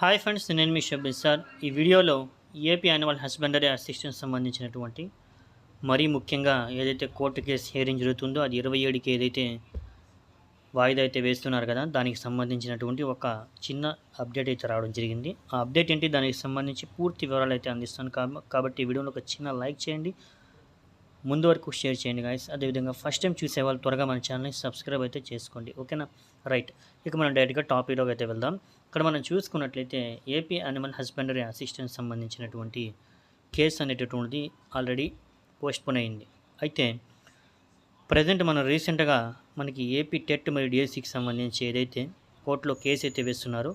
Hi friends నేను మీ షబ్బిన్ sir. ఈ వీడియోలో ఏపీ యానిమల్ హస్బెండరీ అసిస్టెంట్ సంబంధించినటువంటి మరీ ముఖ్యంగా ఏదైతే కోర్టు కేసు హియరింగ్ జరుగుతుందో అది ఇరవై ఏడుకి ఏదైతే వాయిదా అయితే వేస్తున్నారు కదా దానికి సంబంధించినటువంటి ఒక చిన్న అప్డేట్ అయితే రావడం జరిగింది. ఆ అప్డేట్ ఏంటి? దానికి సంబంధించి పూర్తి వివరాలు అయితే అందిస్తాను కాబట్టి ఈ వీడియోలో ఒక చిన్న లైక్ చేయండి. ముందు వరకు షేర్ చేయండి గాయస్ అదేవిధంగా ఫస్ట్ టైం చూసే వాళ్ళు త్వరగా మన ఛానల్ని సబ్స్క్రైబ్ అయితే చేసుకోండి. ఓకేనా రైట్ ఇక మనం డైరెక్ట్గా టాపిక్లోకి అయితే వెళ్దాం. ఇక్కడ మనం చూసుకున్నట్లయితే ఏపీ అనిమల్ హస్బెండరీ అసిస్టెంట్ సంబంధించినటువంటి కేసు అనేటటువంటిది ఆల్రెడీ పోస్ట్పోన్ అయింది. అయితే ప్రజెంట్ మనం రీసెంట్గా మనకి ఏపీ టెట్ మరియు డిఎస్సికి సంబంధించి ఏదైతే కోర్టులో కేసు అయితే వేస్తున్నారో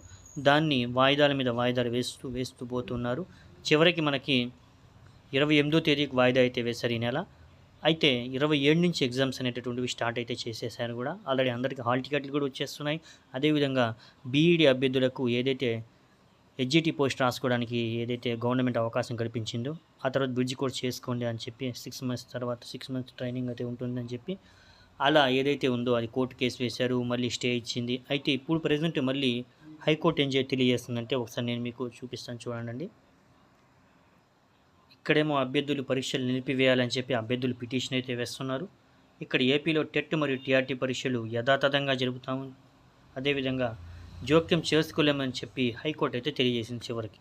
దాన్ని వాయిదాల మీద వాయిదాలు వేస్తూ వేస్తూ పోతున్నారు. చివరికి మనకి ఇరవై ఎనిమిదో తేదీకి వాయిదా అయితే వేశారు ఈ నెల. అయితే ఇరవై ఏడు నుంచి ఎగ్జామ్స్ అనేటటువంటివి స్టార్ట్ అయితే చేసేసారు కూడా. ఆల్రెడీ అందరికీ హాల్ టికెట్లు కూడా వచ్చేస్తున్నాయి. అదేవిధంగా బీఈడి అభ్యర్థులకు ఏదైతే హెచ్జిటి పోస్ట్ రాసుకోవడానికి ఏదైతే గవర్నమెంట్ అవకాశం కల్పించిందో ఆ తర్వాత బ్రిడ్జ్ కోర్స్ చేసుకోండి అని చెప్పి సిక్స్ మంత్స్ తర్వాత సిక్స్ మంత్స్ ట్రైనింగ్ అయితే ఉంటుందని చెప్పి అలా ఏదైతే ఉందో అది కోర్టు కేసు వేశారు మళ్ళీ స్టే ఇచ్చింది. అయితే ఇప్పుడు ప్రజెంట్ మళ్ళీ హైకోర్టు ఏం చేయ తెలియజేస్తుందంటే ఒకసారి నేను మీకు చూపిస్తాను చూడండి ఇక్కడేమో అభ్యర్థులు పరీక్షలు నిలిపివేయాలని చెప్పి అభ్యర్థులు పిటిషన్ అయితే వేస్తున్నారు. ఇక్కడ ఏపీలో టెట్ మరియు టీఆర్టీ పరీక్షలు యథాతథంగా జరుపుతాము అదేవిధంగా జోక్యం చేసుకోలేమని చెప్పి హైకోర్టు అయితే తెలియజేసింది చివరికి.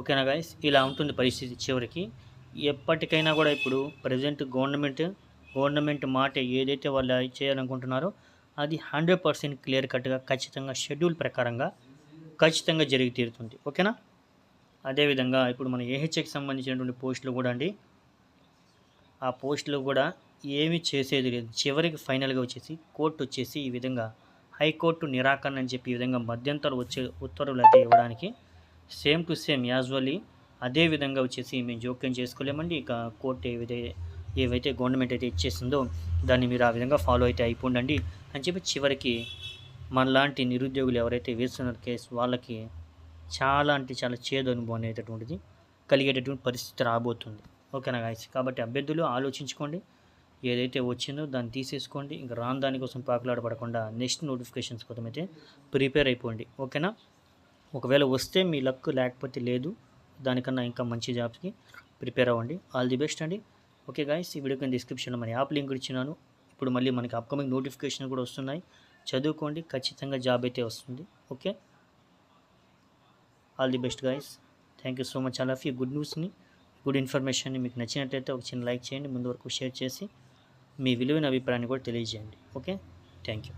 ఓకేనా గాయస్? ఇలా ఉంటుంది పరిస్థితి చివరికి. ఎప్పటికైనా కూడా ఇప్పుడు ప్రజెంట్ గవర్నమెంట్ గవర్నమెంట్ మాట ఏదైతే వాళ్ళు చేయాలనుకుంటున్నారో అది హండ్రెడ్ పర్సెంట్ క్లియర్ కట్గా ఖచ్చితంగా షెడ్యూల్ ప్రకారంగా ఖచ్చితంగా జరిగి తీరుతుంది. ఓకేనా? అదేవిధంగా ఇప్పుడు మన ఏహెచ్ఎకి సంబంధించినటువంటి పోస్టులు కూడా అండి. ఆ పోస్టులు కూడా ఏమి చేసేది లేదు. చివరికి ఫైనల్గా వచ్చేసి కోర్టు వచ్చేసి ఈ విధంగా హైకోర్టు నిరాకరణ అని చెప్పి ఈ విధంగా మధ్యంతర వచ్చే ఉత్తర్వులు అయితే ఇవ్వడానికి సేమ్ టు సేమ్ యాజువల్లీ అదే విధంగా వచ్చేసి మేము జోక్యం చేసుకోలేమండి. ఇక కోర్టు ఏవైతే ఏవైతే గవర్నమెంట్ అయితే ఇచ్చేసిందో దాన్ని మీరు ఆ విధంగా ఫాలో అయితే అయిపోండి అని చెప్పి చివరికి మనలాంటి నిరుద్యోగులు ఎవరైతే వేస్తున్నారు కేసు వాళ్ళకి చాలా అంటే చాలా చేదు అనుభవం అనేటటువంటిది కలిగేటటువంటి పరిస్థితి రాబోతుంది. ఓకేనా గాయస్ కాబట్టి అభ్యర్థులు ఆలోచించుకోండి. ఏదైతే వచ్చిందో దాన్ని తీసేసుకోండి. ఇంకా రాని దానికోసం పాకులాడపడకుండా నెక్స్ట్ నోటిఫికేషన్స్ కోసం అయితే ప్రిపేర్ అయిపోండి. ఓకేనా? ఒకవేళ వస్తే మీ లక్ లేకపోతే లేదు. దానికన్నా ఇంకా మంచి జాబ్స్కి ప్రిపేర్ అవ్వండి. ఆల్ ది బెస్ట్ అండి. ఓకే గాయస్ ఈ వీడియోకి డిస్క్రిప్షన్లో మన యాప్ లింక్ ఇచ్చినాను. ఇప్పుడు మళ్ళీ మనకి అప్కమింగ్ నోటిఫికేషన్ కూడా వస్తున్నాయి. చదువుకోండి. ఖచ్చితంగా జాబ్ అయితే వస్తుంది. Okay? All the best guys thank you so much all of you good న్యూస్ని గుడ్ ఇన్ఫర్మేషన్ని మీకు నచ్చినట్లయితే ఒక చిన్న లైక్ చేయండి ముందు వరకు షేర్ చేసి మీ విలువైన అభిప్రాయాన్ని కూడా తెలియజేయండి. Okay thank you